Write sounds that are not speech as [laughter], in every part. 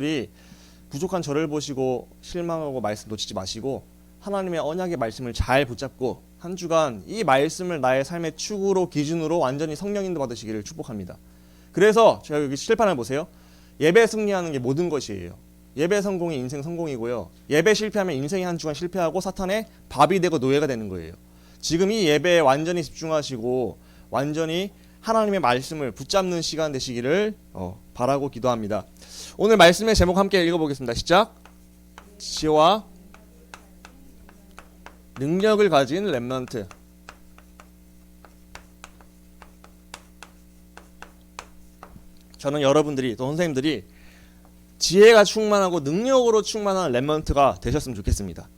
우리 부족한 저를 보시고 실망하고 말씀 놓치지 마시고 하나님의 언약의 말씀을 잘 붙잡고 한 주간 이 말씀을 나의 삶의 축으로 기준으로 완전히 성령 인도 받으시기를 축복합니다. 그래서 제가 여기 칠판을 보세요. 예배 승리하는 게 모든 것이에요. 예배 성공이 인생 성공이고요. 예배 실패하면 인생이 한 주간 실패하고 사탄의 밥이 되고 노예가 되는 거예요. 지금 이 예배에 완전히 집중하시고 완전히 하나님의 말씀을 붙잡는 시간 되시기를 어, 바라고 기도합니다. 오늘 말씀의 제목 함께 읽어보겠습니다. 시작. 지혜와 능력을 가진 렘넌트. 저는 여러분들이 또 선생님들이 지혜가 충만하고 능력으로 충만한 렘넌트가 되셨으면 좋겠습니다.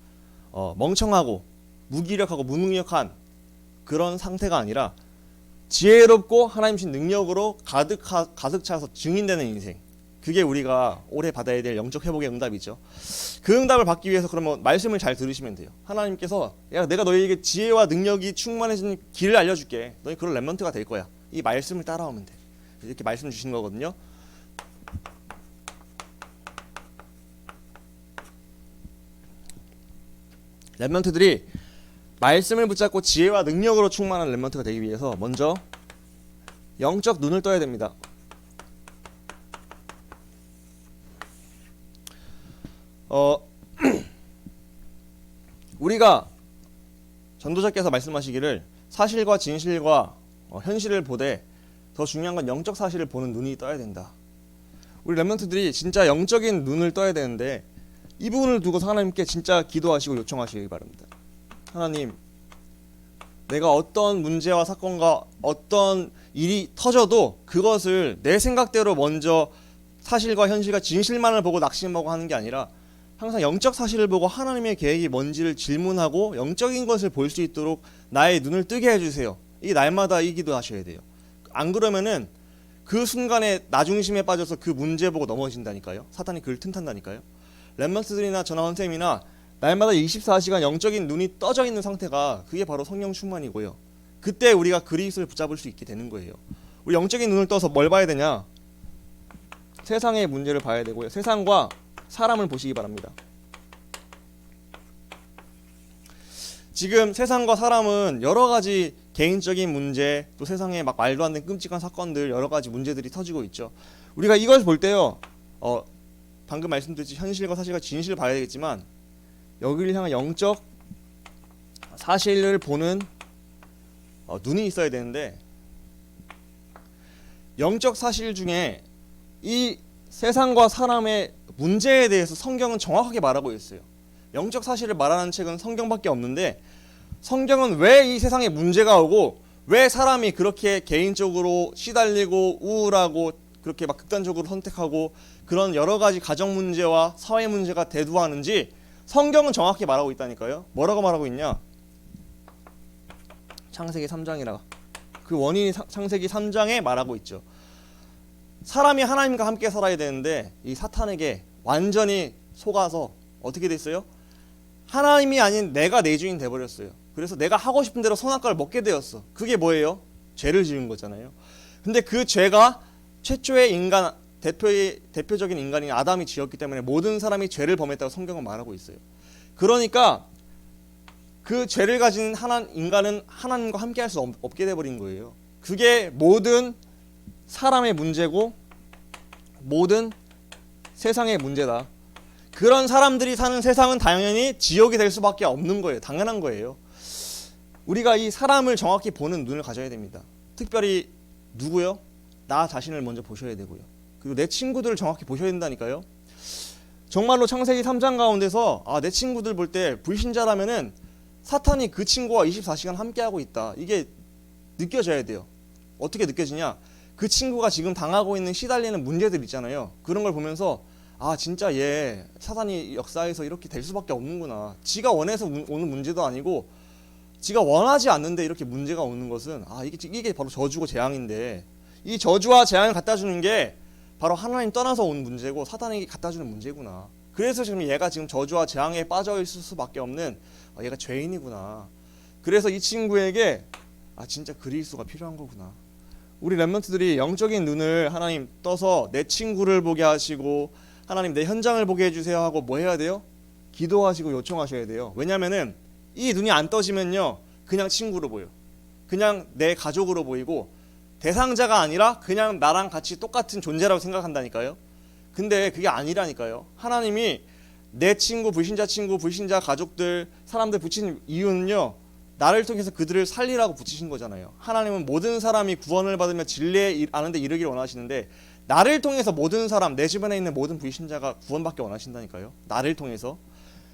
어, 멍청하고 무기력하고 무능력한 그런 상태가 아니라 지혜롭고 하나님 신 능력으로 가득 가득 차서 증인되는 인생. 그게 우리가 올해 받아야 될 영적 회복의 응답이죠. 그 응답을 받기 위해서 그러면 말씀을 잘 들으시면 돼요. 하나님께서 야 내가 너희에게 지혜와 능력이 충만해지는 길을 알려줄게. 너희 그런 렘넌트가 될 거야. 이 말씀을 따라오면 돼. 이렇게 말씀 주시는 거거든요. 렘넌트들이 말씀을 붙잡고 지혜와 능력으로 충만한 렘넌트가 되기 위해서 먼저 영적 눈을 떠야 됩니다. 어 [clears throat] 우리가 전도자께서 말씀하시기를 사실과 진실과 어, 현실을 보되 더 중요한 건 영적 사실을 보는 눈이 떠야 된다. 우리 렘넌트들이 진짜 영적인 눈을 떠야 되는데 이 부분을 두고서 하나님께 진짜 기도하시고 요청하시기 바랍니다. 하나님, 내가 어떤 문제와 사건과 어떤 일이 터져도 그것을 내 생각대로 먼저 사실과 현실과 진실만을 보고 낙심하고 하는 게 아니라 항상 영적 사실을 보고 하나님의 계획이 뭔지를 질문하고 영적인 것을 볼 수 있도록 나의 눈을 뜨게 해주세요. 이게 날마다 이 기도 하셔야 돼요. 안 그러면은 그 순간에 나 중심에 빠져서 그 문제 보고 넘어진다니까요. 사탄이 그를 틈탄다니까요. 렘먼스들이나 전화 선생님이나 날마다 24시간 영적인 눈이 떠져 있는 상태가 그게 바로 성령 충만이고요. 그때 우리가 그리스도를 붙잡을 수 있게 되는 거예요. 우리 영적인 눈을 떠서 뭘 봐야 되냐? 세상의 문제를 봐야 되고요. 세상과 사람을 보시기 바랍니다. 지금 세상과 사람은 여러 가지 개인적인 문제, 또 세상에 막 말도 안 되는 끔찍한 사건들, 여러 가지 문제들이 터지고 있죠. 우리가 이걸 볼 때요, 어, 방금 말씀드렸지 현실과 사실과 진실을 봐야 되겠지만 여기를 향한 영적 사실을 보는 어, 눈이 있어야 되는데 영적 사실 중에 이 세상과 사람의 문제에 대해서 성경은 정확하게 말하고 있어요. 영적 사실을 말하는 책은 성경밖에 없는데 성경은 왜 이 세상에 문제가 오고 왜 사람이 그렇게 개인적으로 시달리고 우울하고 그렇게 막 극단적으로 선택하고 그런 여러 가지 가정 문제와 사회 문제가 대두하는지 성경은 정확히 말하고 있다니까요. 뭐라고 말하고 있냐? 창세기 3장이라 그 원인이 사- 창세기 3장에 말하고 있죠. 사람이 하나님과 함께 살아야 되는데 이 사탄에게 완전히 속아서 어떻게 됐어요? 하나님이 아닌 내가 내 주인 돼 버렸어요. 그래서 내가 하고 싶은 대로 선악과를 먹게 되었어. 그게 뭐예요? 죄를 지은 거잖아요. 근데 그 죄가 최초의 인간 대표의 대표적인 인간인 아담이 지었기 때문에 모든 사람이 죄를 범했다고 성경은 말하고 있어요. 그러니까 그 죄를 가진 하나 인간은 하나님과 함께 할 수 없 게 돼 버린 거예요. 그게 모든 사람의 문제고 모든 세상의 문제다. 그런 사람들이 사는 세상은 당연히 지옥이 될 수밖에 없는 거예요. 당연한 거예요. 우리가 이 사람을 정확히 보는 눈을 가져야 됩니다. 특별히 누구요? 나 자신을 먼저 보셔야 되고요. 그리고 내 친구들을 정확히 보셔야 된다니까요. 정말로 창세기 3장 가운데서 아, 내 친구들 볼 때 불신자라면은 사탄이 그 친구와 24시간 함께하고 있다. 이게 느껴져야 돼요. 어떻게 느껴지냐? 그 친구가 지금 당하고 있는 시달리는 문제들 있잖아요. 그런 걸 보면서 아 진짜 얘 사단이 역사에서 이렇게 될 수밖에 없는구나. 지가 원해서 문- 오는 문제도 아니고 지가 원하지 않는데 이렇게 문제가 오는 것은 아 이게 이게 바로 저주고 재앙인데 이 저주와 재앙을 갖다 주는 게 바로 하나님 떠나서 온 문제고 사단에게 갖다 주는 문제구나. 그래서 지금 얘가 지금 저주와 재앙에 빠져 있을 수밖에 없는 아, 얘가 죄인이구나. 그래서 이 친구에게 아 진짜 그리스도가 필요한 거구나. 우리 렘넌트들이 영적인 눈을 하나님 떠서 내 친구를 보게 하시고 하나님 내 현장을 보게 해주세요 하고 뭐 해야 돼요? 기도하시고 요청하셔야 돼요. 왜냐면은 이 눈이 안 떠지면요 그냥 친구로 보여. 그냥 내 가족으로 보이고 대상자가 아니라 그냥 나랑 같이 똑같은 존재라고 생각한다니까요. 근데 그게 아니라니까요. 하나님이 내 친구, 불신자 친구, 불신자 가족들, 사람들 붙인 이유는요. 나를 통해서 그들을 살리라고 붙이신 거잖아요. 하나님은 모든 사람이 구원을 받으며 진리에 이- 아는데 이르기를 원하시는데 나를 통해서 모든 사람, 내 주변에 있는 모든 불신자가 구원받기 원하신다니까요. 나를 통해서.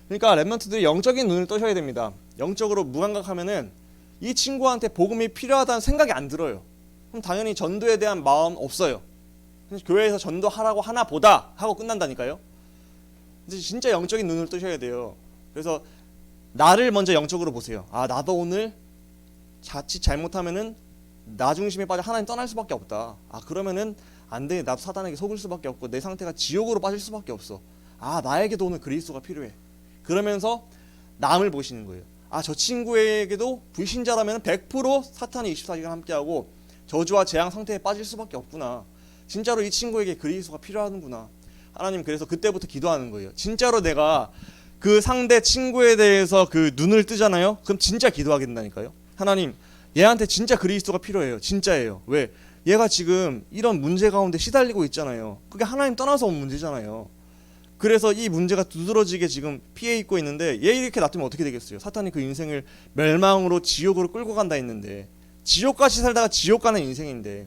그러니까 랩런트들이 영적인 눈을 떠셔야 됩니다. 영적으로 무감각하면은 이 친구한테 복음이 필요하다는 생각이 안 들어요. 그럼 당연히 전도에 대한 마음 없어요. 교회에서 전도하라고 하나 보다 하고 끝난다니까요. 진짜 영적인 눈을 뜨셔야 돼요. 그래서 나를 먼저 영적으로 보세요. 아 나도 오늘 자칫 잘못하면은 나 중심에 빠져 하나님 떠날 수밖에 없다. 아 그러면은 안 돼. 나도 사단에게 속을 수밖에 없고 내 상태가 지옥으로 빠질 수밖에 없어. 아 나에게도 오늘 그리스도가 필요해. 그러면서 남을 보시는 거예요. 아 저 친구에게도 불신자라면 100% 사탄이 24시간 함께하고 저주와 재앙 상태에 빠질 수밖에 없구나. 진짜로 이 친구에게 그리스도가 필요하는구나. 하나님 그래서 그때부터 기도하는 거예요. 진짜로 내가 그 상대 친구에 대해서 그 눈을 뜨잖아요. 그럼 진짜 기도하게 된다니까요. 하나님 얘한테 진짜 그리스도가 필요해요. 진짜예요. 왜? 얘가 지금 이런 문제 가운데 시달리고 있잖아요. 그게 하나님 떠나서 온 문제잖아요. 그래서 이 문제가 두드러지게 지금 피해 입고 있는데 얘 이렇게 놔두면 어떻게 되겠어요? 사탄이 그 인생을 멸망으로 지옥으로 끌고 간다 했는데 지옥같이 살다가 지옥 가는 인생인데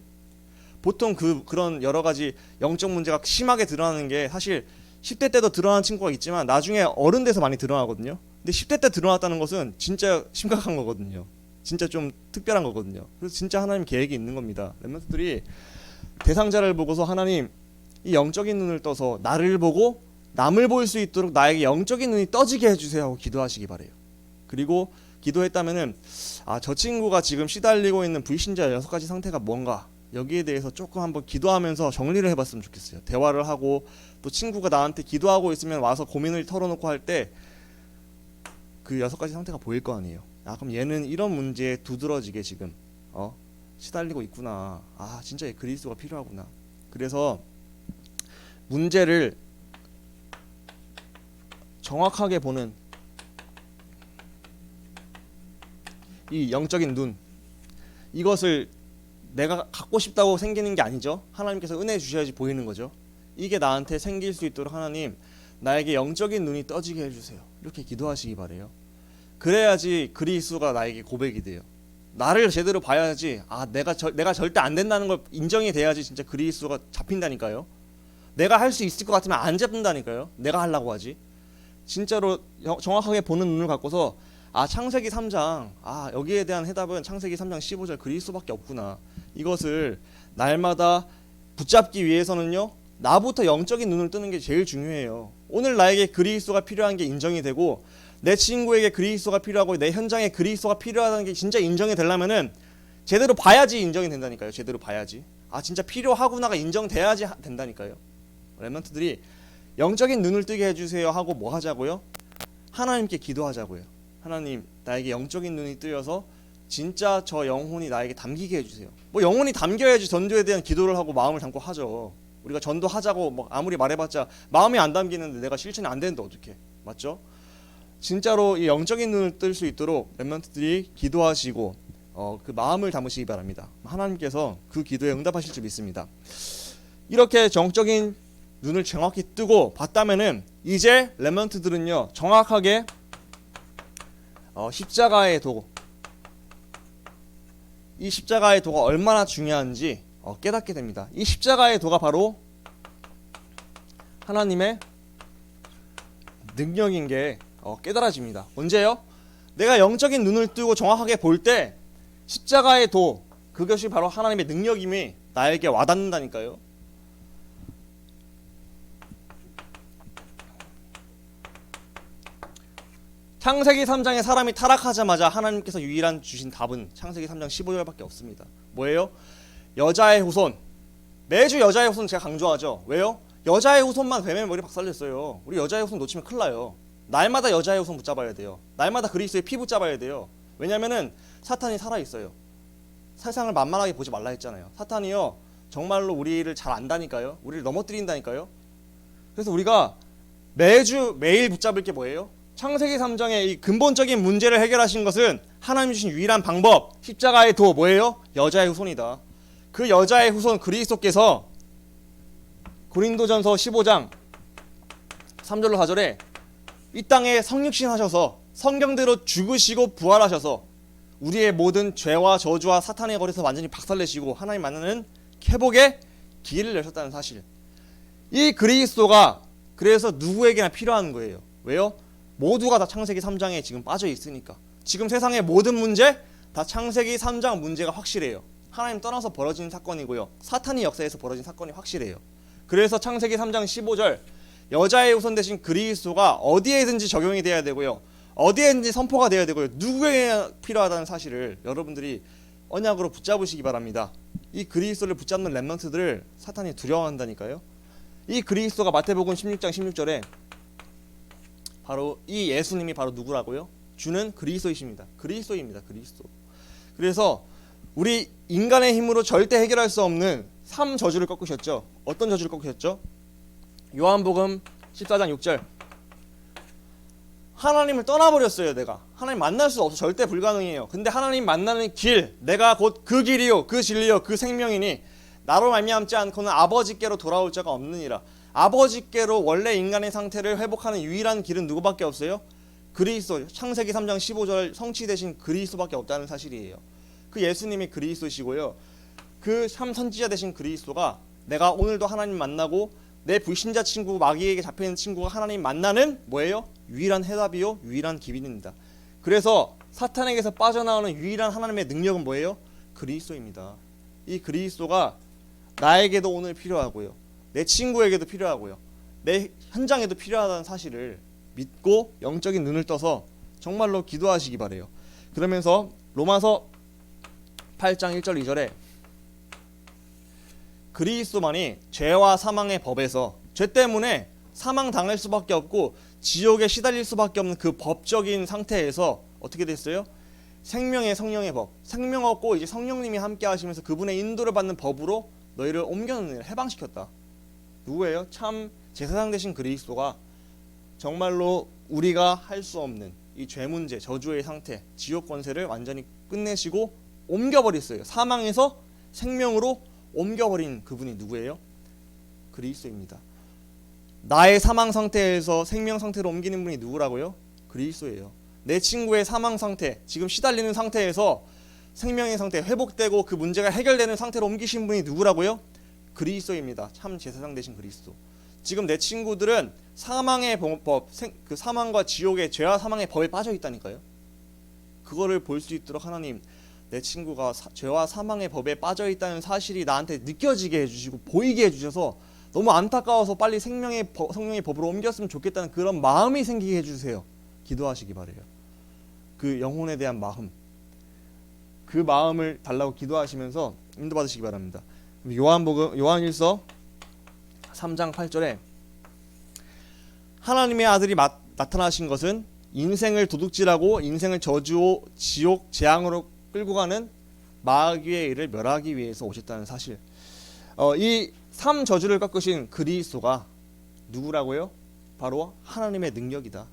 보통 그 그런 여러 가지 영적 문제가 심하게 드러나는 게 사실 10대 때도 드러나는 친구가 있지만 나중에 어른 돼서 많이 드러나거든요. 근데 10대 때 드러났다는 것은 진짜 심각한 거거든요. 진짜 좀 특별한 거거든요. 그래서 진짜 하나님 계획이 있는 겁니다. 렘넌트들이 대상자를 보고서 하나님 이 영적인 눈을 떠서 나를 보고 남을 볼 수 있도록 나에게 영적인 눈이 떠지게 해주세요 하고 기도하시기 바래요. 그리고 기도했다면은 아 저 친구가 지금 시달리고 있는 불신자 여섯 가지 상태가 뭔가 여기에 대해서 조금 한번 기도하면서 정리를 해봤으면 좋겠어요. 대화를 하고 또 친구가 나한테 기도하고 있으면 와서 고민을 털어놓고 할 때 그 여섯 가지 상태가 보일 거 아니에요. 아 그럼 얘는 이런 문제에 두드러지게 지금 어 시달리고 있구나. 아 진짜 얘 그리스도가 필요하구나. 그래서 문제를 정확하게 보는 이 영적인 눈 이것을 내가 갖고 싶다고 생기는 게 아니죠. 하나님께서 은혜 주셔야지 보이는 거죠. 이게 나한테 생길 수 있도록 하나님 나에게 영적인 눈이 떠지게 해주세요. 이렇게 기도하시기 바래요. 그래야지 그리스도가 나에게 고백이 돼요. 나를 제대로 봐야지 아 내가 저, 내가 절대 안 된다는 걸 인정이 돼야지 진짜 그리스도가 잡힌다니까요. 내가 할 수 있을 것 같으면 안 잡는다니까요. 내가 하려고 하지. 진짜로 영- 정확하게 보는 눈을 갖고서 아 창세기 3장 아 여기에 대한 해답은 창세기 3장 15절 그리스도밖에 없구나. 이것을 날마다 붙잡기 위해서는요. 나부터 영적인 눈을 뜨는 게 제일 중요해요. 오늘 나에게 그리스도가 필요한 게 인정이 되고 내 친구에게 그리스도가 필요하고 내 현장에 그리스도가 필요하다는 게 진짜 인정이 되려면은 제대로 봐야지 인정이 된다니까요. 제대로 봐야지. 아 진짜 필요하구나가 인정돼야지 하- 된다니까요. 렘넌트들이 영적인 눈을 뜨게 해주세요 하고 뭐 하자고요? 하나님께 기도하자고요. 하나님 나에게 영적인 눈이 뜨여서 진짜 저 영혼이 나에게 담기게 해주세요. 뭐 영혼이 담겨야지 전도에 대한 기도를 하고 마음을 담고 하죠. 우리가 전도하자고 뭐 아무리 말해봤자 마음이 안 담기는데 내가 실천이 안 되는데 어떻게? 맞죠? 진짜로 이 영적인 눈을 뜰 수 있도록 렘넌트들이 기도하시고 어, 그 마음을 담으시기 바랍니다. 하나님께서 그 기도에 응답하실 줄 믿습니다. 이렇게 정적인 눈을 정확히 뜨고 봤다면은 이제 렘넌트들은요 정확하게 어, 십자가의 도, 이 십자가의 도가 얼마나 중요한지 어, 깨닫게 됩니다. 이 십자가의 도가 바로 하나님의 능력인 게 어, 깨달아집니다. 언제요? 내가 영적인 눈을 뜨고 정확하게 볼 때 십자가의 도 그것이 바로 하나님의 능력임이 나에게 와닿는다니까요. 창세기 3장에 사람이 타락하자마자 하나님께서 유일한 주신 답은 창세기 3장 15절밖에 없습니다. 뭐예요? 여자의 후손. 매주 여자의 후손 제가 강조하죠. 왜요? 여자의 후손만 뱀의 머리 박살냈어요. 우리 여자의 후손 놓치면 큰일 나요. 날마다 여자의 후손 붙잡아야 돼요. 날마다 그리스도의 피 붙잡아야 돼요. 왜냐면은 사탄이 살아 있어요. 세상을 만만하게 보지 말라 했잖아요. 사탄이요. 정말로 우리를 잘 안다니까요. 우리를 넘어뜨린다니까요. 그래서 우리가 매주 매일 붙잡을 게 뭐예요? 창세기 3장의 이 근본적인 문제를 해결하신 것은 하나님 주신 유일한 방법 십자가의 도 뭐예요? 여자의 후손이다. 그 여자의 후손 그리스도께서 고린도전서 15장 3절로 4절에 이 땅에 성육신 하셔서 성경대로 죽으시고 부활하셔서 우리의 모든 죄와 저주와 사탄의 거리에서 완전히 박살내시고 하나님 만나는 회복의 길을 내셨다는 사실. 이 그리스도가 그래서 누구에게나 필요한 거예요. 왜요? 모두가 다 창세기 3장에 지금 빠져 있으니까. 지금 세상의 모든 문제 다 창세기 3장 문제가 확실해요. 하나님 떠나서 벌어진 사건이고요. 사탄이 역사에서 벌어진 사건이 확실해요. 그래서 창세기 3장 15절 여자의 후손 대신 그리스도가 어디에든지 적용이 돼야 되고요. 어디에든지 선포가 돼야 되고요. 누구에게 필요하다는 사실을 여러분들이 언약으로 붙잡으시기 바랍니다. 이 그리스도를 붙잡는 렘넌트들을 사탄이 두려워한다니까요. 이 그리스도가 마태복음 16장 16절에 바로 이 예수님이 바로 누구라고요? 주는 그리스도이십니다. 그리스도입니다. 그리스도. 그래서 우리 인간의 힘으로 절대 해결할 수 없는 삼 저주를 꺾으셨죠. 어떤 저주를 꺾으셨죠? 요한복음 14장 6절. 하나님을 떠나버렸어요, 내가. 하나님 만날 수 없어. 절대 불가능해요. 근데 하나님 만나는 길, 내가 곧 그 길이요, 그 진리요, 그 생명이니 나로 말미암지 않고는 아버지께로 돌아올 자가 없느니라. 아버지께로 원래 인간의 상태를 회복하는 유일한 길은 누구밖에 없어요? 그리스도. 창세기 3장 15절 성취되신 그리스도밖에 없다는 사실이에요. 그 예수님이 그리스도시고요. 그 참 선지자 되신 그리스도가 내가 오늘도 하나님 만나고 내 불신자 친구 마귀에게 잡혀 있는 친구가 하나님 만나는 뭐예요? 유일한 해답이요, 유일한 기빈입니다. 그래서 사탄에게서 빠져나오는 유일한 하나님의 능력은 뭐예요? 그리스도입니다. 이 그리스도가 나에게도 오늘 필요하고요. 내 친구에게도 필요하고요. 내 현장에도 필요하다는 사실을 믿고 영적인 눈을 떠서 정말로 기도하시기 바래요. 그러면서 로마서 8장 1절 2절에 그리스도만이 죄와 사망의 법에서 죄 때문에 사망 당할 수밖에 없고 지옥에 시달릴 수밖에 없는 그 법적인 상태에서 어떻게 됐어요? 생명의 성령의 법, 생명 얻고 이제 성령님이 함께 하시면서 그분의 인도를 받는 법으로 너희를 옮겨놓는 해방시켰다. 누구예요? 참 제사장 되신 그리스도가 정말로 우리가 할 수 없는 이 죄 문제, 저주의 상태, 지옥 권세를 완전히 끝내시고 옮겨버렸어요. 사망에서 생명으로 옮겨버린 그분이 누구예요? 그리스도입니다. 나의 사망 상태에서 생명 상태로 옮기는 분이 누구라고요? 그리스도예요. 내 친구의 사망 상태, 지금 시달리는 상태에서 생명의 상태 회복되고 그 문제가 해결되는 상태로 옮기신 분이 누구라고요? 그리스도입니다. 참 제사장 되신 그리스도. 지금 내 친구들은 사망의 법, 생, 그 사망과 지옥의 죄와 사망의 법에 빠져 있다니까요. 그거를 볼 수 있도록 하나님 내 친구가 사, 죄와 사망의 법에 빠져 있다는 사실이 나한테 느껴지게 해주시고 보이게 해주셔서 너무 안타까워서 빨리 생명의 법, 성령의 법으로 옮겼으면 좋겠다는 그런 마음이 생기게 해주세요. 기도하시기 바래요. 그 영혼에 대한 마음, 그 마음을 달라고 기도하시면서 인도받으시기 바랍니다. 요한복음 요한일서 3장 8절에 하나님의 아들이 마, 나타나신 것은 인생을 도둑질하고 인생을 저주 지옥 재앙으로 끌고 가는 마귀의 일을 멸하기 위해서 오셨다는 사실. 어, 이 삼 저주를 꺾으신 그리스도가 누구라고요? 바로 하나님의 능력이다.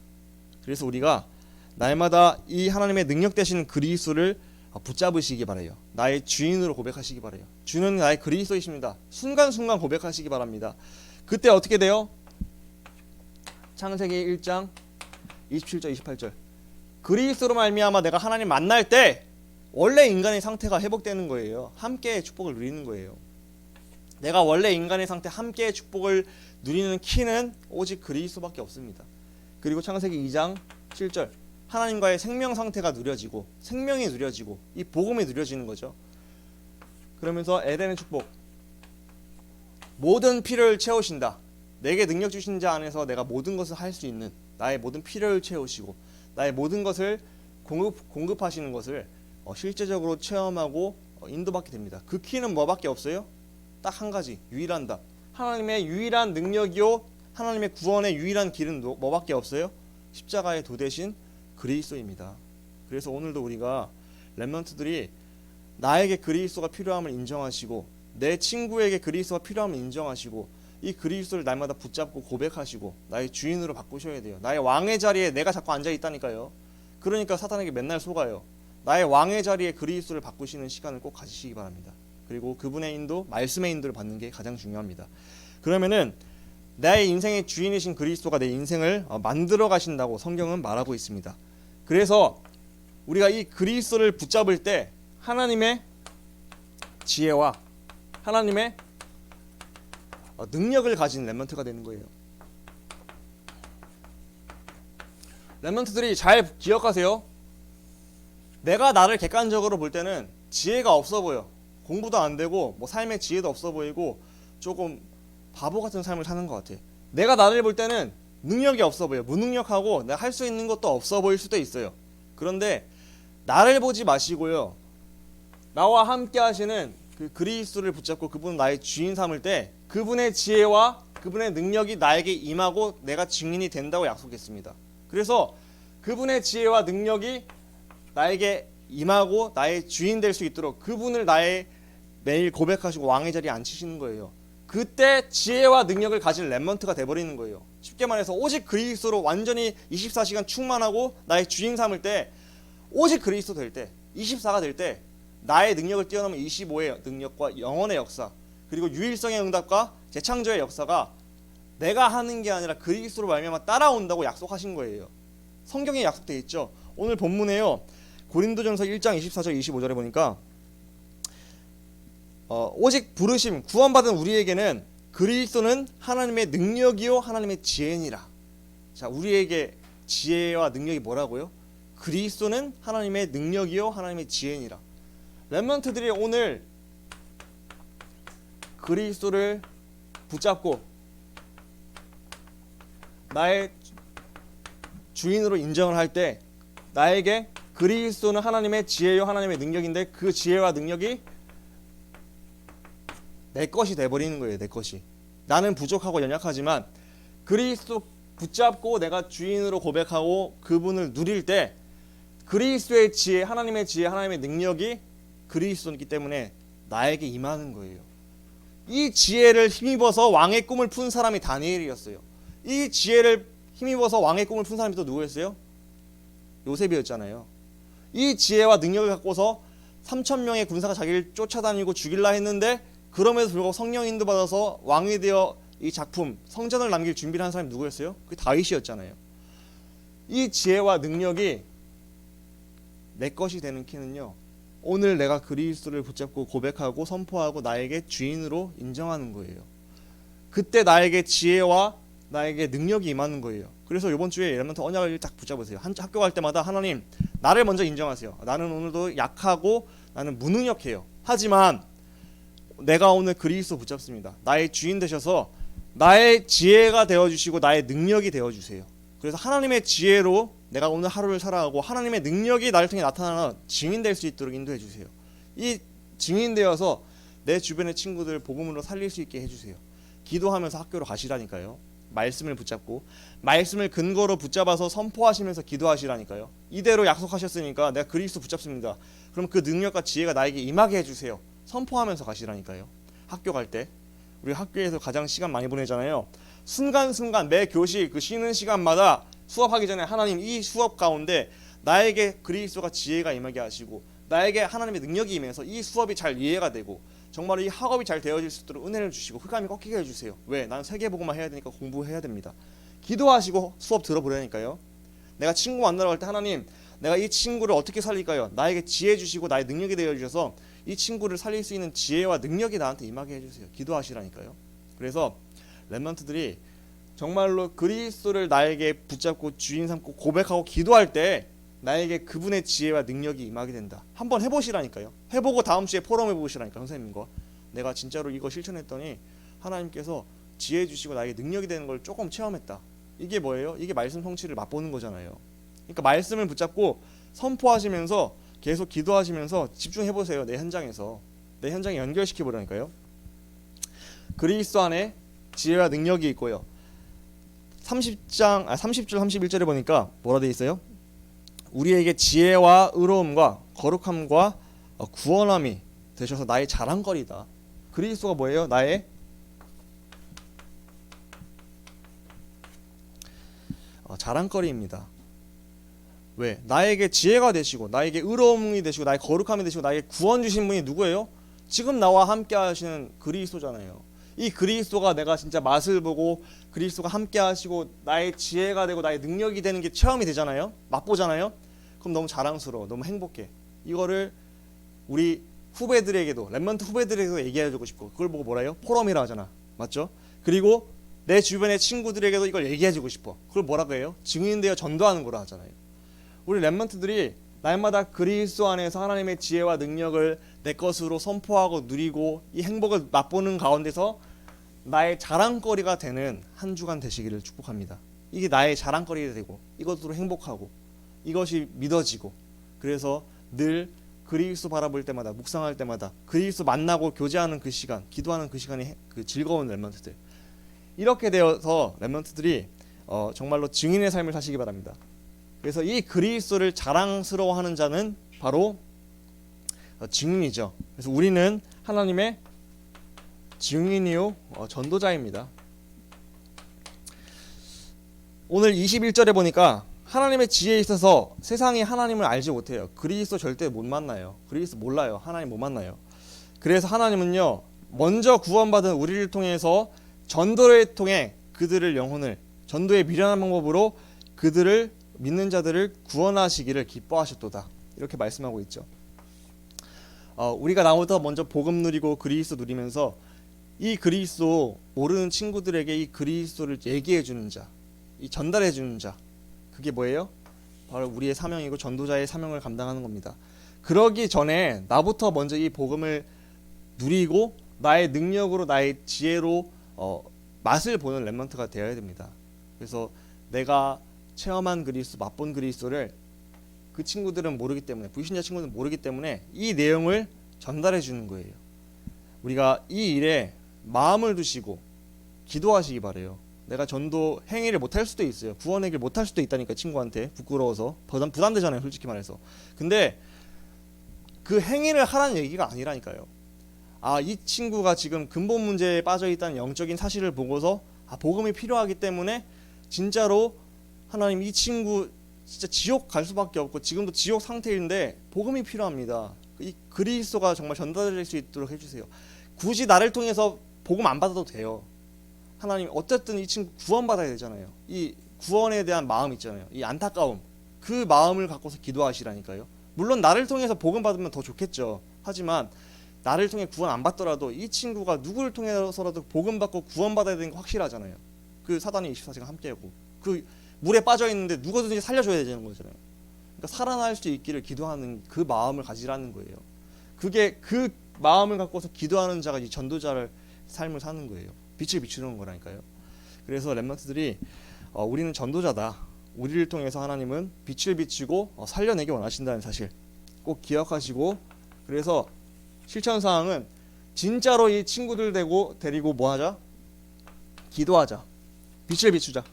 그래서 우리가 날마다 이 하나님의 능력 되신 그리스도를 붙잡으시기 바래요. 나의 주인으로 고백하시기 바래요. 주는 나의 그리스도이십니다. 순간순간 고백하시기 바랍니다. 그때 어떻게 돼요? 창세기 1장 27절 28절. 그리스도로 말미암아 내가 하나님 만날 때 원래 인간의 상태가 회복되는 거예요. 함께의 축복을 누리는 거예요. 내가 원래 인간의 상태 함께의 축복을 누리는 키는 오직 그리스도밖에 없습니다. 그리고 창세기 2장 7절 하나님과의 생명 상태가 누려지고 생명이 누려지고 이 복음이 누려지는 거죠. 그러면서 에덴의 축복 모든 필요를 채우신다. 내게 능력 주신 자 안에서 내가 모든 것을 할 수 있는 나의 모든 필요를 채우시고 나의 모든 것을 공급 공급하시는 것을 어, 실제적으로 체험하고 어, 인도받게 됩니다. 그 키는 뭐밖에 없어요? 딱 한 가지 유일한 답. 하나님의 유일한 능력이요 하나님의 구원의 유일한 길은 뭐- 뭐밖에 없어요? 십자가의 도 대신 그리스도입니다. 그래서 오늘도 우리가 렘넌트들이 나에게 그리스도가 필요함을 인정하시고 내 친구에게 그리스도가 필요함을 인정하시고 이 그리스도를 날마다 붙잡고 고백하시고 나의 주인으로 바꾸셔야 돼요. 나의 왕의 자리에 내가 자꾸 앉아 있다니까요. 그러니까 사탄에게 맨날 속아요. 나의 왕의 자리에 그리스도를 바꾸시는 시간을 꼭 가지시기 바랍니다. 그리고 그분의 인도, 말씀의 인도를 받는 게 가장 중요합니다. 그러면은 나의 인생의 주인이신 그리스도가 내 인생을 어, 만들어 가신다고 성경은 말하고 있습니다. 그래서 우리가 이 그리스도를 붙잡을 때 하나님의 지혜와 하나님의 어, 능력을 가진 렘먼트가 되는 거예요. 렘먼트들이 잘 기억하세요. 내가 나를 객관적으로 볼 때는 지혜가 없어 보여. 공부도 안 되고 뭐 삶의 지혜도 없어 보이고 조금 바보 같은 삶을 사는 것 같아. 내가 나를 볼 때는 능력이 없어 보여. 무능력하고 내가 할 수 있는 것도 없어 보일 수도 있어요. 그런데 나를 보지 마시고요. 나와 함께 하시는 그 그리스도를 붙잡고 그분 나의 주인 삼을 때 그분의 지혜와 그분의 능력이 나에게 임하고 내가 증인이 된다고 약속했습니다. 그래서 그분의 지혜와 능력이 나에게 임하고 나의 주인 될 수 있도록 그분을 나의 매일 고백하시고 왕의 자리에 앉히시는 거예요. 그때 지혜와 능력을 가진 렘먼트가 돼버리는 거예요. 쉽게 말해서 오직 그리스도로 완전히 24시간 충만하고 나의 주인 삼을 때 오직 그리스도 될 때 24가 될 때 나의 능력을 뛰어넘은 25의 능력과 영원의 역사 그리고 유일성의 응답과 재창조의 역사가 내가 하는 게 아니라 그리스도로 말미암아 따라온다고 약속하신 거예요. 성경에 약속돼 있죠. 오늘 본문에요. 고린도전서 1장 24절 25절에 보니까 어, 오직 부르심 구원받은 우리에게는 그리스도는 하나님의 능력이요 하나님의 지혜니라. 자, 우리에게 지혜와 능력이 뭐라고요? 그리스도는 하나님의 능력이요 하나님의 지혜니라. 렘먼트들이 오늘 그리스도를 붙잡고 나의 주인으로 인정을 할 때 나에게 그리스도는 하나님의 지혜요 하나님의 능력인데 그 지혜와 능력이 내 것이 돼 버리는 거예요. 내 것이. 나는 부족하고 연약하지만 그리스도 붙잡고 내가 주인으로 고백하고 그분을 누릴 때 그리스도의 지혜, 하나님의 지혜, 하나님의 능력이 그리스도이기 때문에 나에게 임하는 거예요. 이 지혜를 힘입어서 왕의 꿈을 푼 사람이 다니엘이었어요. 이 지혜를 힘입어서 왕의 꿈을 푼 사람이 또 누구였어요? 요셉이었잖아요. 이 지혜와 능력을 갖고서 3천 명의 군사가 자기를 쫓아다니고 죽일라 했는데 그럼에도 불구하고 성령 인도 받아서 왕이 되어 이 작품 성전을 남길 준비를 한 사람이 누구였어요? 그 다윗이었잖아요. 이 지혜와 능력이 내 것이 되는 키는요. 오늘 내가 그리스도를 붙잡고 고백하고 선포하고 나에게 주인으로 인정하는 거예요. 그때 나에게 지혜와 나에게 능력이 임하는 거예요. 그래서 이번 주에 여러분들 언약을 딱 붙잡으세요. 한 학교 갈 때마다 하나님 나를 먼저 인정하세요. 나는 오늘도 약하고 나는 무능력해요. 하지만 내가 오늘 그리스도 붙잡습니다. 나의 주인 되셔서 나의 지혜가 되어 주시고 나의 능력이 되어 주세요. 그래서 하나님의 지혜로 내가 오늘 하루를 살아가고 하나님의 능력이 나를 통해 나타나는 증인 될 수 있도록 인도해 주세요. 이 증인 되어서 내 주변의 친구들 복음으로 살릴 수 있게 해 주세요. 기도하면서 학교로 가시라니까요. 말씀을 붙잡고 말씀을 근거로 붙잡아서 선포하시면서 기도하시라니까요. 이대로 약속하셨으니까 내가 그리스도 붙잡습니다. 그럼 그 능력과 지혜가 나에게 임하게 해 주세요. 선포하면서 가시라니까요. 학교 갈 때 우리 학교에서 가장 시간 많이 보내잖아요. 순간순간 매 교시 그 쉬는 시간마다 수업하기 전에 하나님 이 수업 가운데 나에게 그리스도가 지혜가 임하게 하시고 나에게 하나님의 능력이 임해서 이 수업이 잘 이해가 되고 정말 이 학업이 잘 되어질 수 있도록 은혜를 주시고 흑암이 꺾이게 해주세요. 왜? 나는 세계보고만 해야 되니까 공부해야 됩니다. 기도하시고 수업 들어보려니까요. 내가 친구 만나러 갈 때 하나님 내가 이 친구를 어떻게 살릴까요? 나에게 지혜 주시고 나의 능력이 되어 주셔서 이 친구를 살릴 수 있는 지혜와 능력이 나한테 임하게 해주세요. 기도하시라니까요. 그래서 렘넌트들이 정말로 그리스도를 나에게 붙잡고 주인 삼고 고백하고 기도할 때 나에게 그분의 지혜와 능력이 임하게 된다. 한번 해보시라니까요. 해보고 다음 주에 포럼 해보시라니까 선생님과 내가 진짜로 이거 실천했더니 하나님께서 지혜 주시고 나에게 능력이 되는 걸 조금 체험했다. 이게 뭐예요? 이게 말씀 성취를 맛보는 거잖아요. 그러니까 말씀을 붙잡고 선포하시면서 계속 기도하시면서 집중해 보세요. 내 현장에서 내 현장에 연결시켜 보라니까요. 그리스도 안에 지혜와 능력이 있고요. 30장 아 30절 31절에 보니까 뭐라 돼 있어요? 우리에게 지혜와 의로움과 거룩함과 어, 구원함이 되셔서 나의 자랑거리다. 그리스도가 뭐예요? 나의 어, 자랑거리입니다. 왜? 나에게 지혜가 되시고 나에게 의로움이 되시고 나의 거룩함이 되시고 나에게 구원 주신 분이 누구예요? 지금 나와 함께 하시는 그리스도잖아요. 이 그리스도가 내가 진짜 맛을 보고 그리스도가 함께 하시고 나의 지혜가 되고 나의 능력이 되는 게 체험이 되잖아요. 맛보잖아요. 그럼 너무 자랑스러워. 너무 행복해. 이거를 우리 후배들에게도 랩먼트 후배들에게도 얘기해 주고 싶고 그걸 보고 뭐라 해요? 포럼이라 하잖아. 맞죠? 그리고 내 주변의 친구들에게도 이걸 얘기해 주고 싶어. 그걸 뭐라고 해요? 증인되어 전도하는 거라 하잖아요. 우리 랩먼트들이 날마다 그리스도 안에서 하나님의 지혜와 능력을 내 것으로 선포하고 누리고 이 행복을 맛보는 가운데서 나의 자랑거리가 되는 한 주간 되시기를 축복합니다. 이게 나의 자랑거리가 되고 이것으로 행복하고 이것이 믿어지고 그래서 늘 그리스도 바라볼 때마다 묵상할 때마다 그리스도 만나고 교제하는 그 시간, 기도하는 그 시간이 해- 그 즐거운 랩런트들 이렇게 되어서 랩런트들이 어, 정말로 증인의 삶을 사시기 바랍니다. 그래서 이 그리스도를 자랑스러워하는 자는 바로 어, 증인이죠. 그래서 우리는 하나님의 증인이요 어, 전도자입니다. 오늘 21절에 보니까 하나님의 지혜에 있어서 세상이 하나님을 알지 못해요. 그리스도 절대 못 만나요. 그리스도 몰라요. 하나님 못 만나요. 그래서 하나님은요. 먼저 구원받은 우리를 통해서 전도를 통해 그들을 영혼을 전도의 미련한 방법으로 그들을 믿는 자들을 구원하시기를 기뻐하셨도다. 이렇게 말씀하고 있죠. 어, 우리가 나보다 먼저 복음 누리고 그리스도 누리면서 이 그리스도 모르는 친구들에게 이 그리스도를 얘기해 주는 자, 이 전달해 주는 자, 그게 뭐예요? 바로 우리의 사명이고 전도자의 사명을 감당하는 겁니다. 그러기 전에 나부터 먼저 이 복음을 누리고 나의 능력으로 나의 지혜로 어, 맛을 보는 랩먼트가 되어야 됩니다. 그래서 내가 체험한 그리스도, 맛본 그리스도를 그 친구들은 모르기 때문에 불신자 친구들은 모르기 때문에 이 내용을 전달해 주는 거예요. 우리가 이 일에 마음을 두시고 기도하시기 바래요. 내가 전도 행위를 못할 수도 있어요. 구원 행위를 못할 수도 있다니까 친구한테 부끄러워서 부담 부담되잖아요. 솔직히 말해서. 근데 그 행위를 하라는 얘기가 아니라니까요. 아, 이 친구가 지금 근본 문제에 빠져 있다는 영적인 사실을 보고서 아, 복음이 필요하기 때문에 진짜로 하나님 이 친구 진짜 지옥 갈 수밖에 없고 지금도 지옥 상태인데 복음이 필요합니다. 이 그리스도가 정말 전달될 수 있도록 해주세요. 굳이 나를 통해서 복음 안 받아도 돼요. 하나님 어쨌든 이 친구 구원받아야 되잖아요. 이 구원에 대한 마음 있잖아요. 이 안타까움 그 마음을 갖고서 기도하시라니까요. 물론 나를 통해서 복음 받으면 더 좋겠죠. 하지만 나를 통해 구원 안 받더라도 이 친구가 누구를 통해서라도 복음 받고 구원 받아야 되는 거 확실하잖아요. 그 사단이 24시간 함께하고 그 물에 빠져 있는데 누구든지 살려줘야 되는 거잖아요. 그러니까 살아날 수 있기를 기도하는 그 마음을 가지라는 거예요. 그게 그 마음을 갖고서 기도하는 자가 이 전도자를 삶을 사는 거예요. 빛을 비추는 거라니까요. 그래서 렘넌트들이 어, 우리는 전도자다. 우리를 통해서 하나님은 빛을 비추고 어, 살려내기 원하신다는 사실 꼭 기억하시고 그래서 실천 사항은 진짜로 이 친구들 되고 데리고 뭐 하자? 기도하자. 빛을 비추자.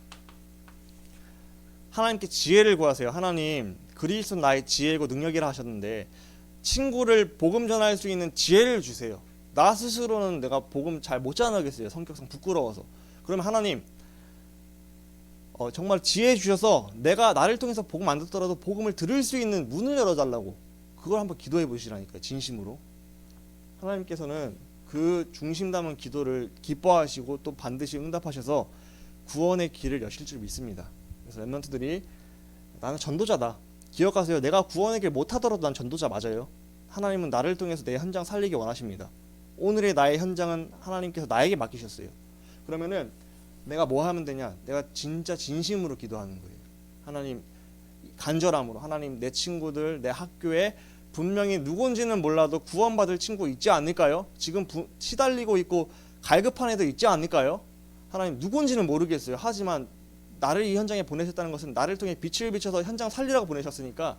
하나님께 지혜를 구하세요. 하나님, 그리스도 나의 지혜고 능력이라 하셨는데 친구를 복음 전할 수 있는 지혜를 주세요. 나 스스로는 내가 복음 잘 못 전하겠어요. 성격상 부끄러워서. 그러면 하나님 어, 정말 지혜 주셔서 내가 나를 통해서 복음 안 듣더라도 복음을 들을 수 있는 문을 열어달라고 그걸 한번 기도해 보시라니까요. 진심으로. 하나님께서는 그 중심 담은 기도를 기뻐하시고 또 반드시 응답하셔서 구원의 길을 여실 줄 믿습니다. 그래서 랩런트들이 나는 전도자다. 기억하세요. 내가 구원의 길 못하더라도 난 전도자 맞아요. 하나님은 나를 통해서 내 현장 살리기 원하십니다. 오늘의 나의 현장은 하나님께서 나에게 맡기셨어요. 그러면은 내가 뭐 하면 되냐? 내가 진짜 진심으로 기도하는 거예요. 하나님 간절함으로 하나님 내 친구들 내 학교에 분명히 누군지는 몰라도 구원받을 친구 있지 않을까요? 지금 부, 시달리고 있고 갈급한 애도 있지 않을까요? 하나님 누군지는 모르겠어요. 하지만 나를 이 현장에 보내셨다는 것은 나를 통해 빛을 비춰서 현장 살리라고 보내셨으니까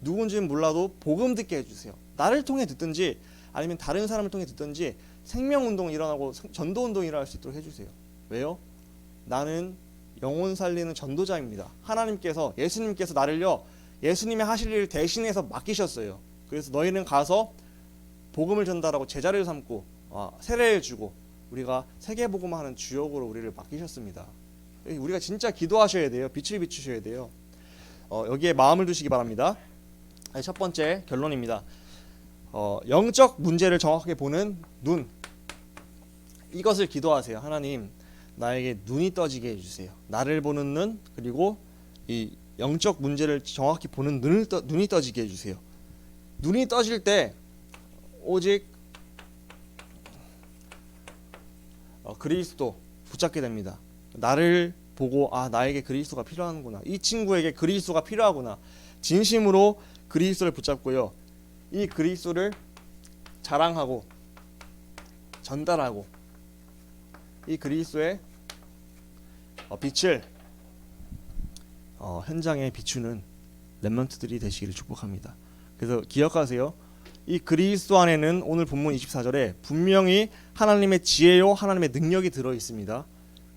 누군지는 몰라도 복음 듣게 해주세요. 나를 통해 듣든지 아니면 다른 사람을 통해 듣든지 생명 운동이 일어나고 전도 운동이 일어날 수 있도록 해주세요. 왜요? 나는 영혼 살리는 전도자입니다. 하나님께서 예수님께서 나를요 예수님의 하실 일을 대신해서 맡기셨어요. 그래서 너희는 가서 복음을 전달하고 제자를 삼고 어, 세례를 주고 우리가 세계 복음하는 주역으로 우리를 맡기셨습니다. 우리가 진짜 기도하셔야 돼요. 빛을 비추셔야 돼요. 어, 여기에 마음을 두시기 바랍니다. 네, 첫 번째 결론입니다. 어, 영적 문제를 정확하게 보는 눈. 이것을 기도하세요. 하나님, 나에게 눈이 떠지게 해주세요. 나를 보는 눈 그리고 이 영적 문제를 정확히 보는 눈을 떠, 눈이 떠지게 해주세요. 눈이 떠질 때 오직 어, 그리스도 붙잡게 됩니다. 나를 보고 아 나에게 그리스도가 필요하구나. 이 친구에게 그리스도가 필요하구나. 진심으로 그리스도를 붙잡고요. 이 그리스도를 자랑하고 전달하고 이 그리스도의 어, 빛을 어, 현장에 비추는 렘넌트들이 되시기를 축복합니다. 그래서 기억하세요. 이 그리스도 안에는 오늘 본문 24절에 분명히 하나님의 지혜요 하나님의 능력이 들어 있습니다.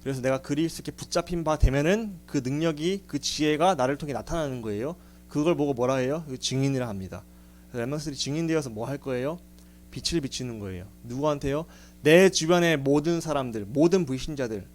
그래서 내가 그리스도께 붙잡힌 바 되면은 그 능력이 그 지혜가 나를 통해 나타나는 거예요. 그걸 보고 뭐라 해요? 그 증인이라 합니다. 렘넌스들이 증인되어서 뭐 할 거예요? 빛을 비추는 거예요. 누구한테요? 내 주변의 모든 사람들, 모든 불신자들.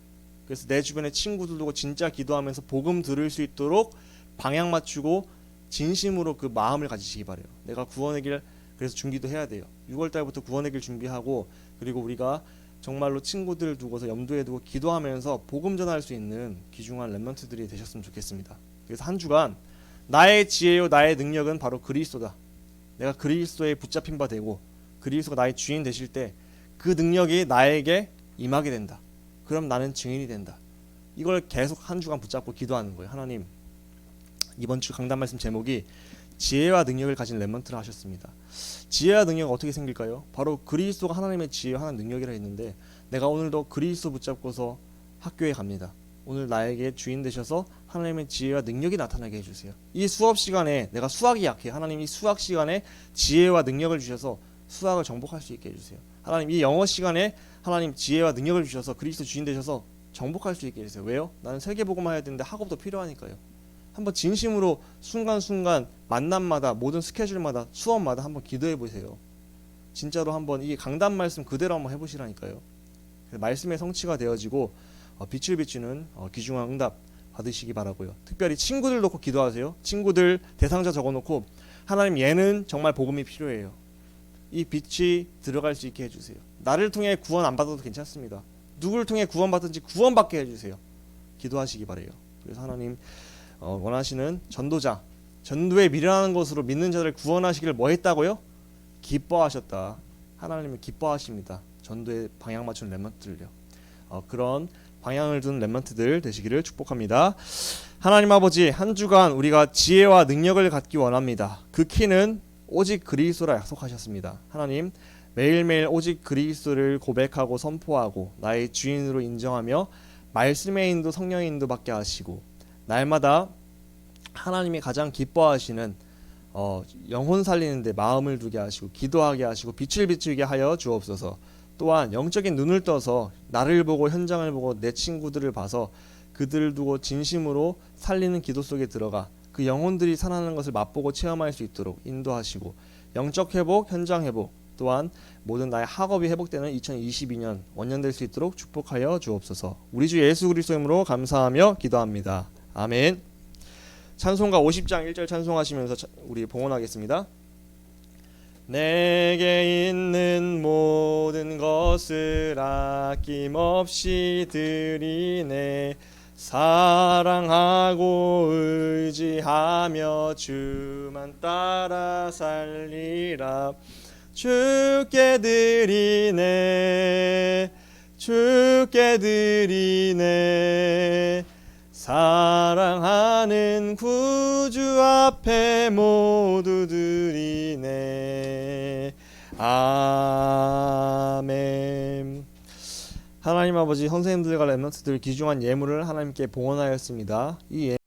그래서 내 주변의 친구들도 진짜 기도하면서 복음 들을 수 있도록 방향 맞추고 진심으로 그 마음을 가지시기 바래요. 내가 구원의 길 그래서 준비도 해야 돼요. 6월 달부터 구원의 길 준비하고 그리고 우리가 정말로 친구들 두고서 염두에 두고 기도하면서 복음 전할 수 있는 귀중한 렘넌트들이 되셨으면 좋겠습니다. 그래서 한 주간 나의 지혜요 나의 능력은 바로 그리스도다. 내가 그리스도에 붙잡힌 바 되고 그리스도가 나의 주인 되실 때 그 능력이 나에게 임하게 된다. 그럼 나는 증인이 된다. 이걸 계속 한 주간 붙잡고 기도하는 거예요. 하나님 이번 주 강단 말씀 제목이 지혜와 능력을 가진 렘먼트를 하셨습니다. 지혜와 능력 어떻게 생길까요? 바로 그리스도가 하나님의 지혜와 하나님 능력이라 했는데 내가 오늘도 그리스도 붙잡고서 학교에 갑니다. 오늘 나에게 주인 되셔서 하나님의 지혜와 능력이 나타나게 해주세요. 이 수업 시간에 내가 수학이 약해. 하나님 이 수학 시간에 지혜와 능력을 주셔서 수학을 정복할 수 있게 해주세요. 하나님 이 영어 시간에 하나님 지혜와 능력을 주셔서 그리스도 주인 되셔서 정복할 수 있게 해주세요. 왜요? 나는 세계복음만 해야 되는데 학업도 필요하니까요. 한번 진심으로 순간순간 만남마다 모든 스케줄마다 수업마다 한번 기도해 보세요. 진짜로 한번 이 강단 말씀 그대로 한번 해보시라니까요. 말씀의 성취가 되어지고 어, 빛을 비추는 어, 귀중한 응답 받으시기 바라고요. 특별히 친구들 놓고 기도하세요. 친구들 대상자 적어놓고 하나님 얘는 정말 복음이 필요해요. 이 빛이 들어갈 수 있게 해주세요. 나를 통해 구원 안 받아도 괜찮습니다. 누구를 통해 구원받든지 구원받게 해주세요. 기도하시기 바래요. 그래서 하나님 어, 원하시는 전도자, 전도에 미련하는 것으로 믿는 자들을 구원하시기를 뭐 했다고요? 기뻐하셨다. 하나님은 기뻐하십니다. 전도에 방향 맞춘 렘넌트들요. 어, 그런 방향을 둔 렘넌트들 되시기를 축복합니다. 하나님 아버지 한 주간 우리가 지혜와 능력을 갖기 원합니다. 그 키는 오직 그리스도라 약속하셨습니다. 하나님 매일매일 오직 그리스도를 고백하고 선포하고 나의 주인으로 인정하며 말씀의 인도 성령의 인도 받게 하시고 날마다 하나님이 가장 기뻐하시는 어, 영혼 살리는데 마음을 두게 하시고 기도하게 하시고 빛을 비추게 하여 주옵소서. 또한 영적인 눈을 떠서 나를 보고 현장을 보고 내 친구들을 봐서 그들을 두고 진심으로 살리는 기도 속에 들어가 그 영혼들이 살아나는 것을 맛보고 체험할 수 있도록 인도하시고 영적 회복, 현장 회복 또한 모든 나의 학업이 회복되는 2022년 원년 될 수 있도록 축복하여 주옵소서. 우리 주 예수 그리스도의 이름으로 감사하며 기도합니다. 아멘. 찬송가 50장 1절 찬송하시면서 차- 우리 봉헌하겠습니다. 내게 있는 모든 것을 아낌없이 드리네 사랑하고 의지하며 주만 따라 살리라 주께 드리네 주께 드리네 사랑하는 구주 앞에 모두 드리네. 아멘. 하나님 아버지 선생님들과 랩런트들 귀중한 예물을 하나님께 봉헌하였습니다. 이